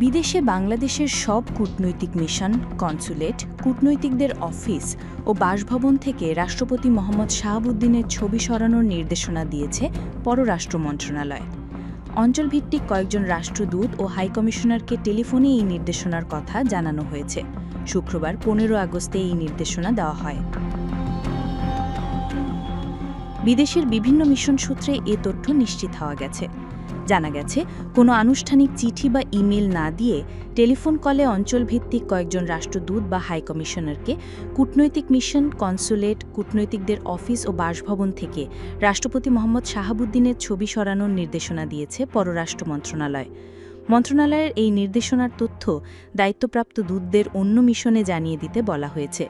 বিদেশে বাংলাদেশের সব কূটনৈতিক মিশন, কনসুলেট, কূটনৈতিকদের অফিস ও বাসভবন থেকে রাষ্ট্রপতি মোহাম্মদ শাহাবুদ্দিনের ছবি সরানোর নির্দেশনা দিয়েছে পররাষ্ট্র মন্ত্রণালয়। অঞ্চলভিত্তিক কয়েকজন রাষ্ট্রদূত ও হাইকমিশনারকে টেলিফোনে এই নির্দেশনার কথা জানানো হয়েছে। শুক্রবার পনেরো আগস্টে এই নির্দেশনা দেওয়া হয়। বিদেশের বিভিন্ন মিশন সূত্রে এ তথ্য নিশ্চিত হওয়া গেছে। জানা গেছে, কোনো আনুষ্ঠানিক চিঠি বা ইমেল না দিয়ে টেলিফোন কলে অঞ্চলভিত্তিক কয়েকজন রাষ্ট্রদূত বা হাইকমিশনারকে কূটনৈতিক মিশন, কনসুলেট, কূটনৈতিকদের অফিস ও বাসভবন থেকে রাষ্ট্রপতি মোহাম্মদ শাহাবুদ্দিনের ছবি সরানোর নির্দেশনা দিয়েছে পররাষ্ট্র মন্ত্রণালয়। মন্ত্রণালয়ের এই নির্দেশনার তথ্য দায়িত্বপ্রাপ্ত দূতদের অন্য মিশনে জানিয়ে দিতে বলা হয়েছে।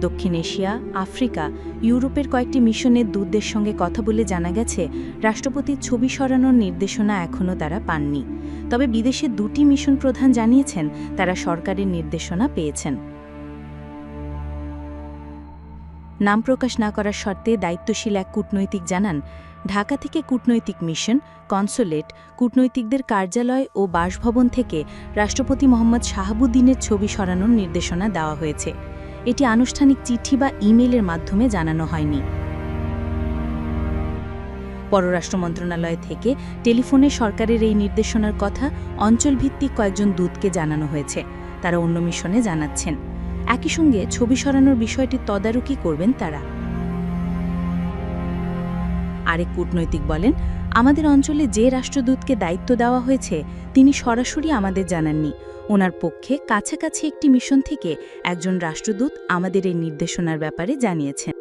দক্ষিণ এশিয়া, আফ্রিকা, ইউরোপের কয়েকটি মিশনের দূতদের সঙ্গে কথা বলে জানা গেছে, রাষ্ট্রপতির ছবি সরানোর নির্দেশনা এখনও তারা পাননি। তবে বিদেশে দুটি মিশন প্রধান জানিয়েছেন, তারা সরকারের নির্দেশনা পেয়েছেন। নাম প্রকাশ না করার শর্তে দায়িত্বশীল এক কূটনৈতিক জানান, ঢাকা থেকে কূটনৈতিক মিশন, কনসোলেট, কূটনৈতিকদের কার্যালয় ও বাসভবন থেকে রাষ্ট্রপতি মোহাম্মদ শাহাবুদ্দিনের ছবি সরানোর নির্দেশনা দেওয়া হয়েছে। এটি আনুষ্ঠানিক চিঠি বা ইমেইলের মাধ্যমে জানানো হয়নি। পররাষ্ট্র মন্ত্রণালয় থেকে টেলিফোনে সরকারের এই নির্দেশনার কথা অঞ্চলভিত্তিক কয়েকজন দূতকে জানানো হয়েছে। তারা অন্য মিশনে জানাচ্ছেন। একই সঙ্গে ছবি সরানোর বিষয়টি তদারকি করবেন তারা। আরেক কূটনৈতিক বলেন, আমাদের অঞ্চলে যে রাষ্ট্রদূতকে দায়িত্ব দেওয়া হয়েছে, তিনি সরাসরি আমাদের জানাননি। ওনার পক্ষে কাছাকাছি একটি মিশন থেকে একজন রাষ্ট্রদূত আমাদের এই নির্দেশনার ব্যাপারে জানিয়েছেন।